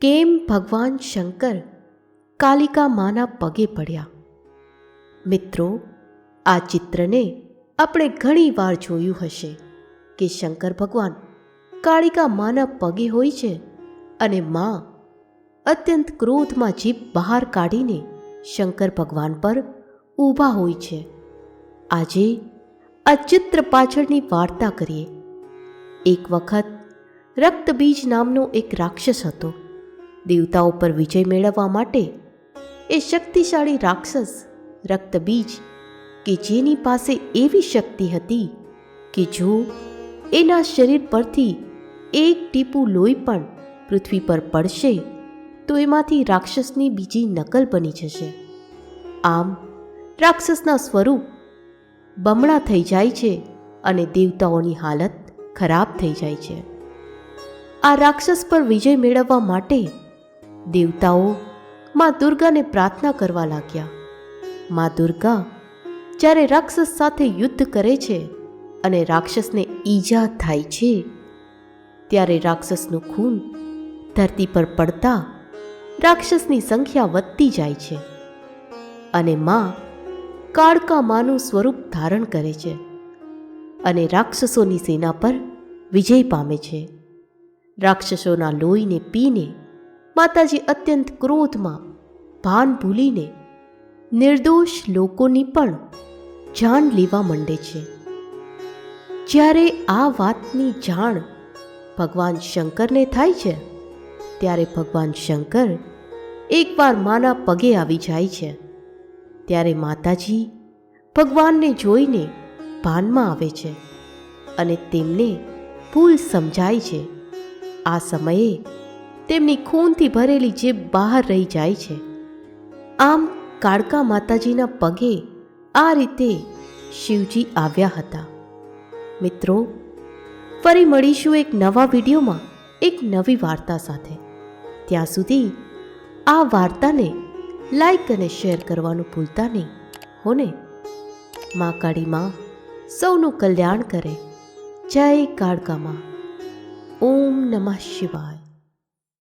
કેમ ભગવાન શંકર કાલિકા માના પગે પડ્યા? મિત્રો, આ ચિત્રને આપણે ઘણી વાર જોયું હશે કે શંકર ભગવાન કાળિકા માના પગે હોય છે અને મા અત્યંત ક્રોધમાં જીભ બહાર કાઢીને શંકર ભગવાન પર ઊભા હોય છે. આજે આ ચિત્ર પાછળની વાર્તા કરીએ. એક વખત રક્તબીજ નામનો એક રાક્ષસ હતો. દેવતાઓ પર વિજય મેળવવા માટે એ શક્તિશાળી રાક્ષસ, રક્તબીજ કે જેની પાસે એવી શક્તિ હતી કે જો એના શરીર પરથી એક ટીપું લોહી પણ પૃથ્વી પર પડશે, તો એમાંથી રાક્ષસની બીજી નકલ બની જશે. આમ રાક્ષસના સ્વરૂપ બમણા થઈ જાય છે અને દેવતાઓની હાલત ખરાબ થઈ જાય છે. આ રાક્ષસ પર વિજય મેળવવા માટે દેવતાઓ માં દુર્ગાને પ્રાર્થના કરવા લાગ્યા. માં દુર્ગા જ્યારે રાક્ષસ સાથે યુદ્ધ કરે છે અને રાક્ષસને ઈજા થાય છે, ત્યારે રાક્ષસનું ખૂન ધરતી પર પડતા રાક્ષસની સંખ્યા વધતી જાય છે અને માં કાળકા માનું સ્વરૂપ ધારણ કરે છે અને રાક્ષસોની સેના પર વિજય પામે છે. રાક્ષસોના લોહીને પીને માતાજી અત્યંત ક્રોધમાં ભાન ભૂલીને નિર્દોષ લોકોની પણ જાન લેવા માંડે છે. જ્યારે આ વાતની જાણ ભગવાન શંકરને થાય છે, ત્યારે ભગવાન શંકર એકવાર માના પગે આવી જાય છે. ત્યારે માતાજી ભગવાનને જોઈને ભાનમાં આવે છે અને તેમને ભૂલ સમજાય છે. આ સમયે તેમની ખૂનથી ભરેલી જીભ બહાર રહી જાય છે. આમ કાળકા માતાજીના પગે આ રીતે શિવજી આવ્યા હતા. મિત્રો, ફરી મળીશું એક નવા વિડીયોમાં, એક નવી વાર્તા સાથે. ત્યાં સુધી આ વાર્તાને લાઈક અને શેર કરવાનું ભૂલતા નહીં, હોને? મા કાળીમાં સૌનું કલ્યાણ કરે. જય કાળકામાં ઓમ નમઃ શિવાય.